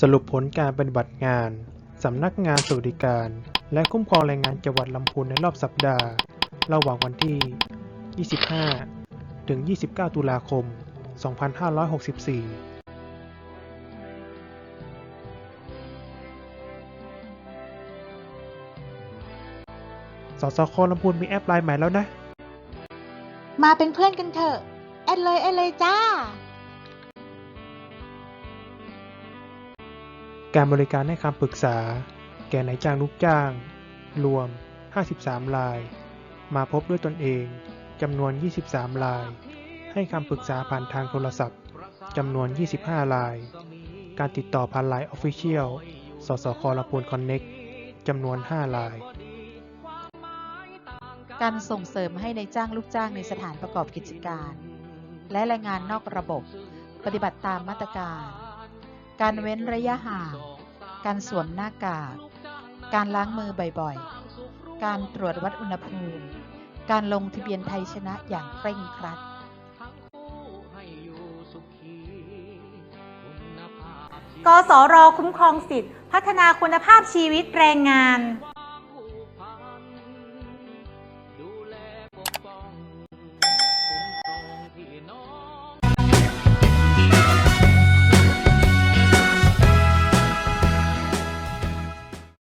สรุปผลการปฏิบัติงาน สำนักงานสวัสดิการ และคุ้มครองแรงงานจังหวัดลำพูนในรอบสัปดาห์ ระหว่างวันที่ 25 ถึง 29 ตุลาคม 2564สสคลำพูนมีแอปไลน์ใหม่แล้วนะ มาเป็นเพื่อนกันเถอะ แอดเลย แอดเลยจ้า การบริการให้คำปรึกษา แก่นายจ้างลูกจ้าง รวม 53 ราย มาพบด้วยตนเองจำนวน 23 ราย ให้คำปรึกษาผ่านทางโทรศัพท์จำนวน 25 ราย การติดต่อผ่านไลน์ Official สสคลำพูนคอนเน็กจำนวน 5 ราย การส่งเสริมให้ในจ้างลูกจ้างในสถานประกอบกิจการ และแรงงานนอกระบบ ปฏิบัติตามมาตรการ การเว้นระยะห่าง การสวมหน้ากาก การล้างมือบ่อยๆ การตรวจวัดอุณหภูมิ การลงทะเบียนไทยชนะอย่างเคร่งครัด กสรคุ้มครองสิทธิพัฒนาคุณภาพชีวิตแรงงาน